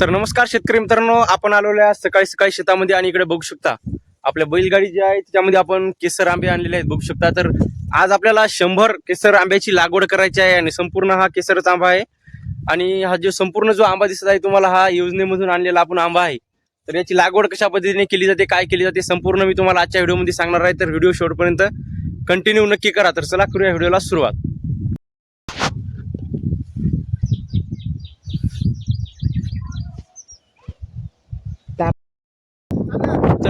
तर नमस्कार शेतकरी मित्रांनो आपण आलेलो आहे आज सकाळी सकाळी शेतामध्ये आणि इकडे बघू शकता आपल्या बैलगाडी जी आहे त्याच्यामध्ये आपण केसर आंबे आणलेले आहेत बघू शकता. तर आज आपल्याला शंभर केसर आंब्याची लागवड करायची आहे आणि संपूर्ण हा केसरच आंबा आहे. आणि हा जो संपूर्ण जो आंबा दिसत आहे तुम्हाला हा योजनेमधून आणलेला आपण आंबा आहे. तर याची लागवड कशा पद्धतीने केली जाते काय केली जाते संपूर्ण मी तुम्हाला आजच्या व्हिडिओमध्ये सांगणार आहे. तर व्हिडिओ शेवटपर्यंत कंटिन्यू नक्की करा. तर चला करूया व्हिडिओला सुरुवात.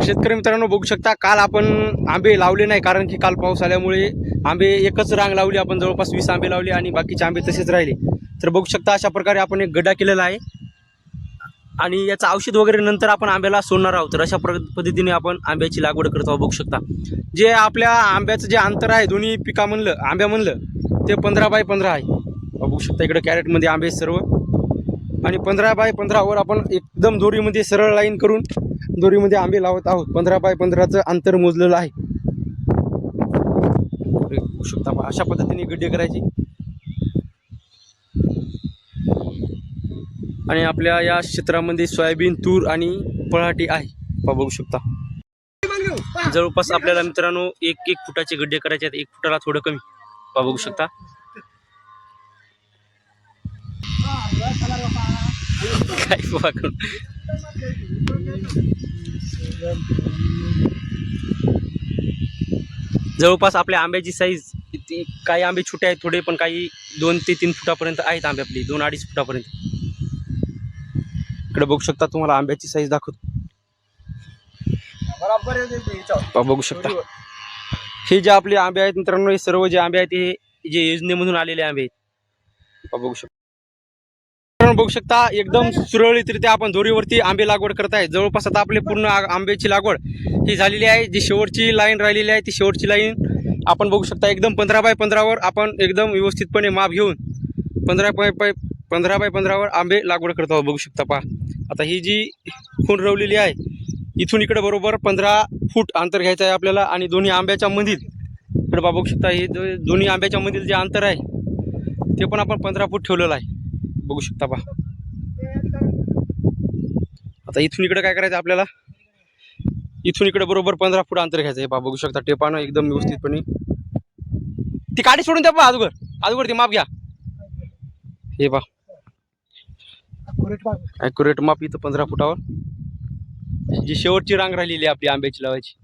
शेतकरी मित्रांनो बघू शकता काल आपण आंबे लावले नाही कारण की काल पाऊस आल्यामुळे आंबे एकच रांग लावली आपण जवळपास वीस आंबे लावले आणि बाकीचे आंबे तसेच राहिले. तर बघू शकता अशा प्रकारे आपण एक गड्डा केलेला आहे. आणि याचं औषध वगैरे नंतर आपण आंब्याला सोडणार आहोत. तर अशा पद्धतीने आपण आंब्याची लागवड करत आहोत बघू शकता. जे आपल्या आंब्याचं जे अंतर आहे दोन्ही पिका म्हणलं आंब्या म्हणलं ते पंधरा बाय पंधरा आहे. बघू शकता इकडे कॅरेटमध्ये आंबे सर्व. आणि पंधरा बाय पंधरावर आपण एकदम दोरीमध्ये सरळ लाईन करून दोरीमध्ये आंबे लावत आहोत. पंधरा बाय पंधराचं अंतर मोजलेलं आहे. शकता अशा पद्धतीने गड्डे करायची. आणि आपल्या या क्षेत्रामध्ये सोयाबीन तूर आणि पळाटी आहे. बघू शकता. जवळपास आपल्याला मित्रांनो एक एक फुटाचे गड्डे करायचे आहेत. एक फुटाला थोडं कमी. बघू शकता. काय बघा जवळपास आपल्या आंब्याची साईज काही आंबे छोटे आहेत थोडे पण काही दोन ते तीन फुटापर्यंत आहेत आंबे आपली दोन अडीच फुटापर्यंत. इकडे बघू शकता तुम्हाला आंब्याची साईज दाखवतो. बघू शकता. हे जे आपले आंबे आहेत मित्रांनो हे सर्व जे आंबे आहेत हे जे योजनेमधून आलेले आंबे आहेत. बघू शकता. मित्रांनो बघू शकता एकदम सुरळीतरित्या आपण दोरीवरती आंबे लागवड करत आहे. जवळपास आता आपले पूर्ण आंब्याची लागवड ही झालेली आहे. जी शेवटची लाईन राहिलेली आहे ती शेवटची लाईन. आपण बघू शकता एकदम पंधरा बाय पंधरावर आपण एकदम व्यवस्थितपणे माप घेऊन पंधरा बाय बाय पंधरा बाय पंधरावर आंबे लागवड करत आहोत. बघू शकता पहा. आता ही जी खूण रवलेली आहे इथून इकडे बरोबर पंधरा फूट अंतर घ्यायचं आहे आपल्याला आणि दोन्ही आंब्याच्या मधील. इकडे पहा बघू शकता हे दोन्ही आंब्याच्या मधील जे अंतर आहे ते पण आपण पंधरा फूट ठेवलेलं आहे. बघू शकता पहा आता इथून इकडे काय करायचं आपल्याला? इथून इकडे बरोबर पंधरा फूट अंतर घ्यायचं हे पहा बघू शकता. टेपानं एकदम व्यवस्थितपणे. ती काडी सोडून द्या पहा अगोदर. अगोदर ती माप घ्या. हे पहा ॲक्युरेट माप इथं पंधरा फुटावर. जी शेवटची रांग राहिलेली आहे आपली आंब्याची लावायची.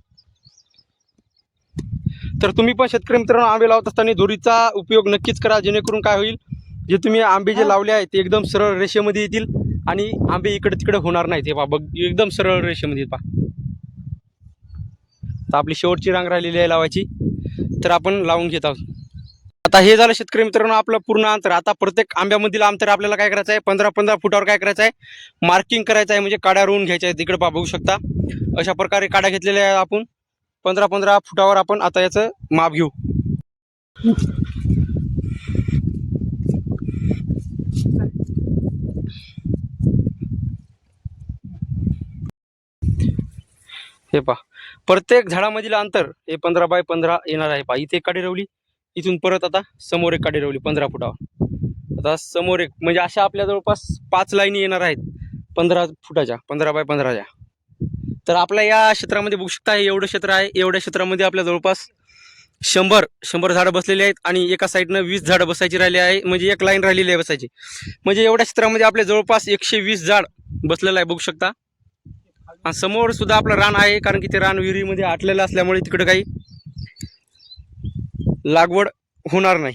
तर तुम्ही पण शेतकरी मित्रांनो आंबे लावत असताना दोरीचा उपयोग नक्कीच करा जेणेकरून काय होईल? जे तुम्ही आंबे जे लावले आहेत ते एकदम सरळ रेषेमध्ये येतील आणि आंबे इकडे तिकडे होणार नाहीत. हे पहा बघ एकदम सरळ रेषेमध्ये पहा. तर आपली शेवटची रांग राहिलेली आहे लावायची. तर आपण लावून घेत आहोत. आता हे झालं शेतकरी मित्रांनो आपलं पूर्ण अंतर. आता प्रत्येक आंब्यामधील अंतर आपल्याला काय करायचं आहे? पंधरा पंधरा फुटावर काय करायचं आहे? मार्किंग करायचं आहे म्हणजे काड्या रोवून घ्यायच्या आहेत. तिकडे पहा बघू शकता. अशा प्रकारे काड्या घेतलेल्या आहे आपण. पंधरा पंधरा फुटावर आपण आता याचं माप घेऊ. हे पहा. प्रत्येक झाडामधील अंतर हे पंधरा बाय पंधरा येणार आहे. पहा इथे एक काडी रवली इथून परत आता समोर एक काडी रवली पंधरा फुटावर. आता समोर एक म्हणजे अशा आपल्या जवळपास पाच लाईनी येणार आहेत पंधरा फुटाच्या पंधरा बाय पंधराच्या. तर आपल्या या क्षेत्रामध्ये बघू शकता हे एवढं क्षेत्र आहे. एवढ्या क्षेत्रामध्ये आपल्या जवळपास शंभर शंभर झाडं बसलेली आहेत आणि एका साईडनं वीस झाडं बसायची राहिली आहे. म्हणजे एक लाईन राहिलेली आहे बसायची. म्हणजे एवढ्या क्षेत्रामध्ये आपल्या जवळपास एकशे वीस झाड बसलेलं आहे बघू शकता. आणि समोर सुद्धा आपलं रान आहे कारण की ते रान विहिरीमध्ये आटलेलं असल्यामुळे तिकडं काही लागवड होणार नाही.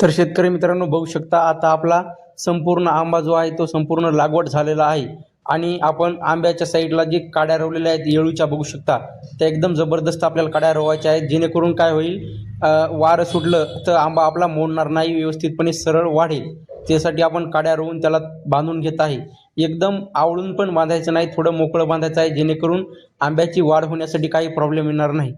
तर शेतकरी मित्रांनो बघू शकता आता आपला संपूर्ण आंबा जो आहे तो संपूर्ण लागवड झालेला आहे. आणि आपण आंब्याच्या साईडला जे काड्या रोवलेल्या आहेत येळूच्या बघू शकता. त्या एकदम जबरदस्त आपल्याला काड्या रोवायच्या आहेत. जेणेकरून काय होईल वारं सुटलं तर आंबा आपला मोडणार नाही व्यवस्थितपणे सरळ वाढेल. त्यासाठी आपण काड्या रोवून त्याला बांधून घेत आहे. एकदम आवळून पण बांधायचं नाही थोडं मोकळं बांधायचं आहे जेणेकरून आंब्याची वाढ होण्यासाठी काही प्रॉब्लेम येणार नाही.